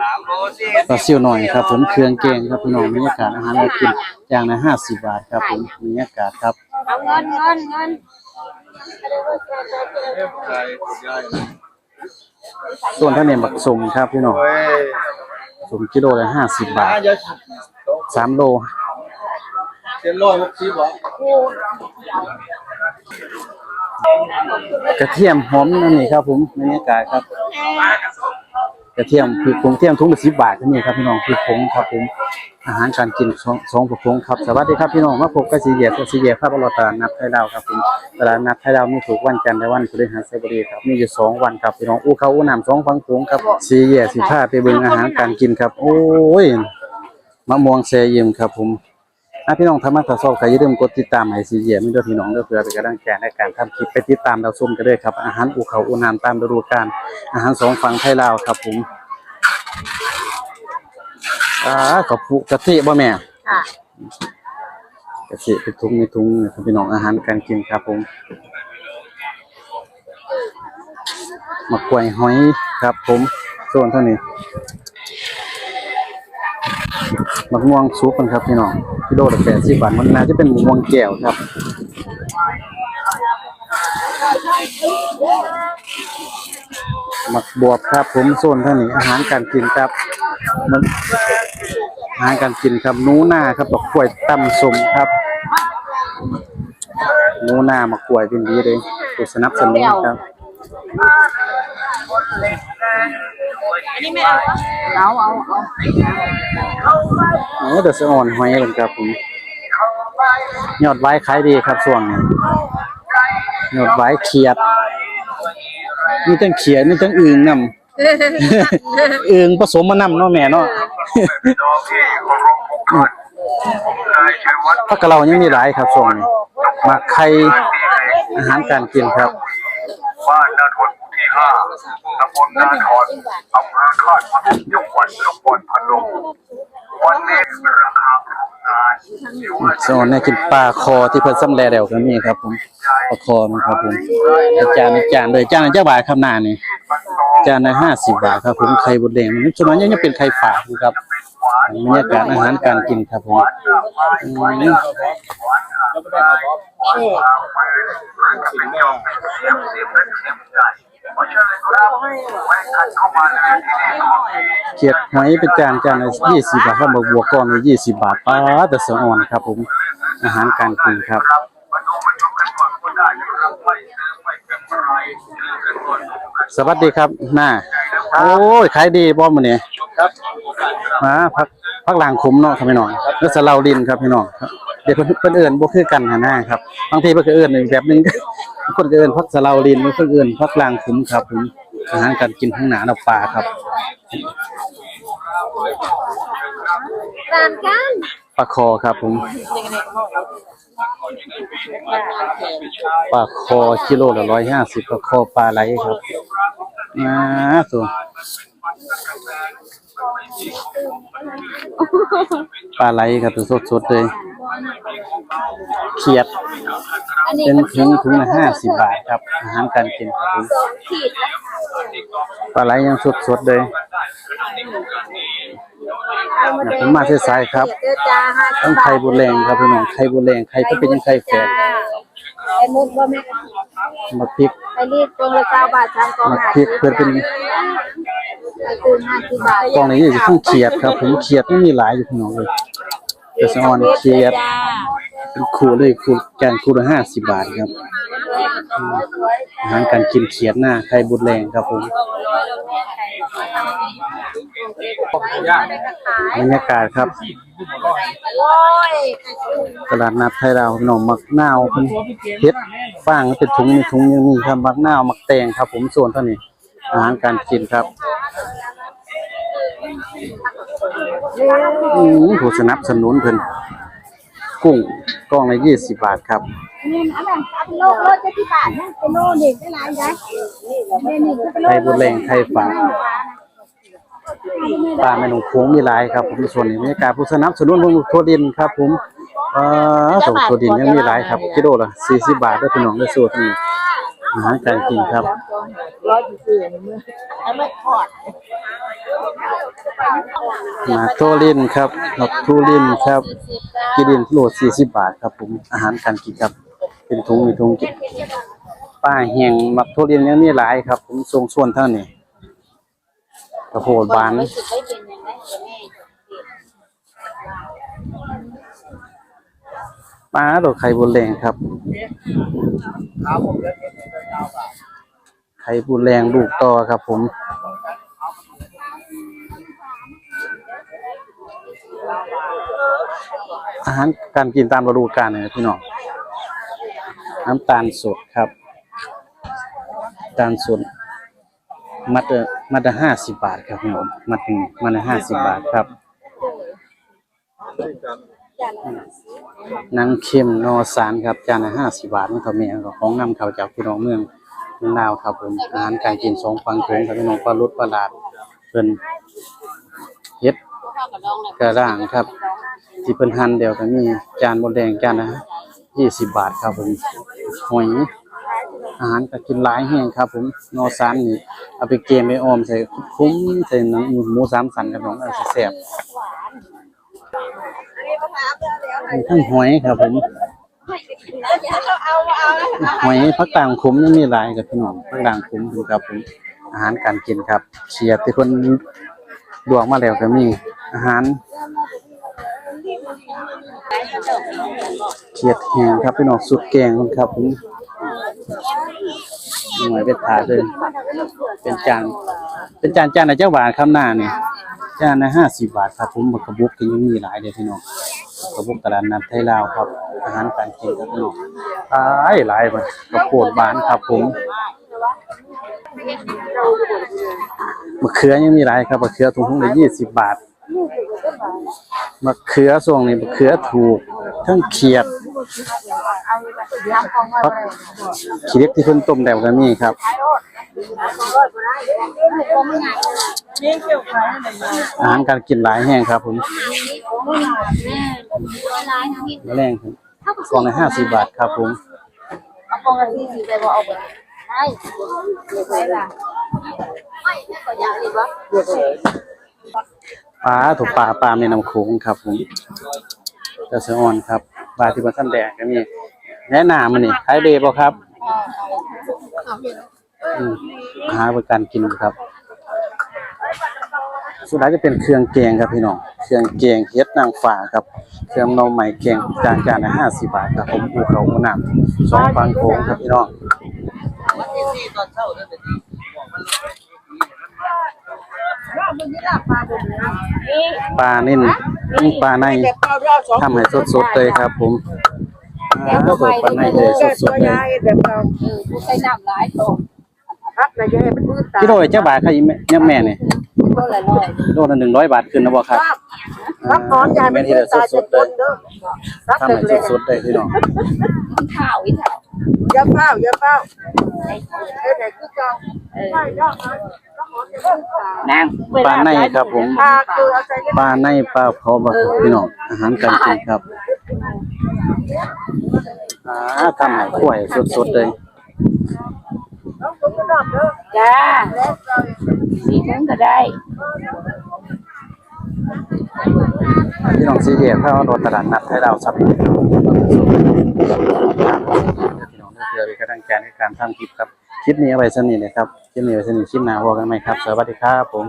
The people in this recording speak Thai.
สามโลสี่ปลาซิวหน่อยครับผมเครื่องแกงครับพี่น้องบรรยากาศอาหารเรากินอย่างละห้าสิบบาทครับผมบรรยากาศครับเอาเงินเงินเงินใช่ใช่ส่วนท่านเนี่ยบักสมครับพี่น้องเฮ้ยสมกิโลละห้าสิบบาทน่าจะสามโลเต็มร้อยหกสิบเหรอกระเทียมหอมนั่นนี่ครับผมบรรยากาศครับ กระเทียมคือผงเทียมถุงละสิบบาทที่นี่ครับพี่น้องคือผงครับผมอาหารการกินสองสองผงครับสวัสดีครับพี่น้องมาพบกับสีเหยียบกับสีเหยียบครับอรตลาดนัดไทยดาวครับผมตลาดนัดไทยดาวมีถูกวันจันทร์และวันพฤหัสบดีครับมีอยู่สองวันครับพี่น้องอู้เขาอู้น้ำสองฟังผงครับสีเหยียบสีผ้าไปเบิ่งอาหารการกินครับ โอ้ยมะม่วงแซยิมครับผม อะพี่น้องทำมาถ้าชอบใครอย่าลืมกดติดตามให้สีเหยียบมีด้วยพี่น้องเด้อเพื่อเป็นกำลังใจในการทำคลิปไปติดตามเราชมกันด้วยครับอาหารอูเขาอูน้ำตามฤดูกาลอาหารสองฝั่งไทยลาวครับผมอ่าขอบปุกะทิบ่แม่ค่ะกะทิเป็นถุงมีถุงนะครับพี่น้องอาหารการกินครับผมมะกล้วยหอยครับผมส่วนเท่านี้ มะม่วงซุปกันครับพี่น้องกิโลละแปดสิบบาทมันน่าจะเป็นมะม่วงแก้วครับมักบวบครับผมส่วนท่านี้อาหารการกินครับมันอาหารการกินครับนูนาครับดอกกล้วยตำสมครับนูนามากล้วยเป็นดีเลยสนับสนุนครับ อันนี้ไม่เอาเอาเอาเอาโอ้เดือดสะอ่อนหอยเลยครับผมยอดไว้ขายดีครับช่วงนี้ยอดไว้เขียดมีทั้งเขียดมีทั้งอึ่งนำอึ่งผสมมานำเนาะแม่เนาะน้องที่เคารพทุกท่านผมนายชัยวัฒน์ผักกะเรายังมีหลายครับช่วงนี้มาไข่อาหารการกินครับบ้านนาทนหมู่ ที่ห้าตำบลนาทอนอำเภอคาดพนมจังหวัดนครพนมวันนี้ราคาโรงงานอยู่ว่าสอนเนี่ยกินปลาคอที่เพิ่นสำแลแล้วก็มีครับผมปลาคอมันครับผมอาจารย์อาจารย์เลยจานละเจ้าบาทครับหน้านี่จานละห้าสิบบาทครับผมไข่บดแดงมันส่วนนั้นยังเป็นไข่ฝากอยู่ครับบรรยากาศอาหารการกินครับผมอืม เป็นจอมเป็นเสียงเสียงเป็นเสียงใหญ่เพราะฉะนั้นแล้วแวะกันเข้ามาเลยที่นี่ก็มีเขียดหอยเป็นจานจานละยี่สิบบาทครับบักบัวก้อนละยี่สิบบาทป้าแต่สะอ่อนครับผมอาหารการกินครับครับมาดูมาชมกันก่อนก็ได้นะครับไม่ซื้อไม่เป็นไรซื้อกันก่อนดูกันสวัสดีครับหน้าโอ้ยขายดีบ่มื้อนี้ครับมาพักพักหลังขมเนาะครับพี่น้องแล้วสะเลาลินครับพี่น้องครับเดี๋ยวเพิ่นเพิ่นเอิ้นบ่คือกันหั่นนะครับบางทีเพิ่นก็เอิ้นอีกแบบหนึง คนก็เอิ้นพักสะเลาลินบางคนก็เอิ้นพักหลังขมครับผมอาหารการกินข้างหน้าเราปลาครับตามกันปลาคอครับผมปลาคอกิโลละ150ปลาคอปลาไหลครับอ่าตัวปลาไหลครับตัวสดๆเลย เขียดอันนี้เป็นถุงถุงละห้าสิบบาทครับ อาหารการกินครับผมสองขีดละปลาไหลยังสดสดๆเลยผมมาสายๆครับเด้อจ้าห้าสิทั้งบบาไข่ทบุแรงครับพี่น้องไข่บุแรงไข่ก็เป็นยังไข่แฝดไอ้มุกบ่แม่มาพริกไอ้รีดกองละเก้าบาททางกองมาหาพริกเพื่อเป็นไอ้ตูนห้าสิบบาทกล่องนี้อยู่ที่ข้างเขียดครับผมเขียดไม่มีหลายอยู่พี่น้องเลย แต่สะออนเขียดเป็นคู่เลยคูแกงคู่ละห้าสิบบาทครับอาหารการกินเขียดหน้าไข่บุแรงครับผมบรรยากาศครับตลาดนัดไทยดาวพี่อมักนาวเพิ่นเฮ็ดฟางเป็นถุงมีถุงยังมีครับมักนาวมักแตงครับ ผมส่วนเท่านี้อาหารการกินครับ อืมผู้สนับสนุนเพิ่นกุ้งกล่องละ20บาทครับนี่นะแม่โลโลจะที่บาทนะเป็นโลเด็กได้หลายได้นี่นี่คือเป็นโลไข่บุญแรงไข่ฝางปลาแม่นงโค้งมีหลายครับ ผมส่วนนี้บรรยากาศผู้สนับสนุนลงทั่วดินครับ ผมเอ่อส่งทั่วดินยังมีหลายครับกิโลละ40บาทเด้อพี่น้องเด้อส่วนนี้ อาหารการกินครับ ร้อยสี่สิบเมื่อแล้วไม่ทอดหมาโตลินครับนกทูลินครับ กินดินโล40บาทครับ ผมอาหารการกินครับ เป็นถุงมีถุงกินป้าเฮียงมักโทลินยังมีหลายครับ ผมทรงส่วนเท่านี้กระโพดบานไม่เป็นยังไงแม่ปลาดอกไข่บุญแรงครับ ไข่บุญแรงลูกต่อครับผมอาหารการกินตามฤดูกาลเนี่ยพี่น้องน้ำตาลสดครับตาลสดมัดะมัดละห้าสิบบาทครับพี่น้องมัดหนึ่งมัดละห้าสิบบาทครับนางเข็มนอสารครับจานละห้าสิบบาทนี่เท่าแม่ก็ของนำเข้าจากพี่น้องเมือง มืองลาวครับผมอาหารการกินสองฟังเพิงครับพี่น้องปลาลุดปลาลาดเพิ่นเฮ็ดกระร่างครับที่เพิ่นหั่นเดียวก็มีจานบดแดงจานละยี่สิบบาทครับผมหอยอาหารก็กินหลายแห้งครับ ผมนอสารนี่เอาไปเกมไปออมใส่คุ้มใส่หนังหมูสามสันครับน้องเอาสิแซ่บมีทั้งหอยครับผม หอยผักต่างขมยังมีหลายกับพี่น้องผักต่างขมดูครับผมอาหารการกินครับเชียบที่คนลวกมาแล้วก็มีอาหารเขียดแห้งครับพี่น้องสุดแกงครับผมหน่วยเป็นถาดเลยเป็นจานเป็นจานจานละเจ้าบาทครับหน้าเนี่ยจานละห้าสิบบาทครับผมบักกระบุกก็ยังมีหลายเลยพี่น้องกระบุกตลาดนัดไทยลาวครับ อาหารการกินครับพี่น้องหลายหลายไปกระโปดบานครับผมมะเขือยังมีหลายครับมะเขือถุงละยี่สิบบาทมะเขือส่งนี้มะเขือถูกทั้งเขียดพักขี้เล็กที่เพิ่นต้มแล้วก็มีครับอาหารการกินหลายแห้งครับผมแมลงครับ กล่องละห้าสิบบาทครับผมเอาปองละสี่สิบไปบ่เอาไปใช่ใช่ล่ะไม่ไม่ก็อยากดีวะปลาถูกปลาปลาในน้ำโขงครับผมกระเซออนครับปลาที่บนท่านแดงก็มีแนะนำมันนี่ขายเดบ่ครับหาบริการกินครับ สุดท้ายจะเป็นเครื่องแกงครับพี่น้อง เครื่องแกงเฮ็ดนางฟ้าครับ เครื่องหน่อไม้แกงจานจานละห้าสิบบาทครับผมอูเขาอูน้ำสองฟังโขงครับพี่น้องปลานิ่นนี่ปลาในทำให้สดๆเลยครับ ผมอ่าสดปลาในเลยสดๆเลยใส่น้ำหลายโตกิโลละเจ้าบาทครับอีแม่เนี่ยแม่นี่ โละน้อยโลละหนึ่งร้อยบาทขึ้นนะบ่ครับรับนอนยายม่ไม่ที่ได้ตายสจะดเลคยนเด้อรับทำเด็ให้เลยสดๆเลยพี่น้องข้าวอีเท่าอย่าเฝ้ายาเฝ้าเอ้ยไหนคือเก่านั่งปลาในครับผมปลาในปลาในปลาเผาบะครับพี่น้องอาหารการกินครับอ่าทำให้กล้วยสดๆเลยจ้าสี่ถุงก็ได้ พี่น้องสีแยกเข้ารถตลาดนัดไทยดาวซับพี่น้องเพื่อเป็นกำลังใจในการทำคลิปครับ คลิปนี้เอาไว้สนิทนะครับ คลิปนี้ไว้สนิทคลิปหน้าพบกันใหม่ครับ สวัสดีครับผม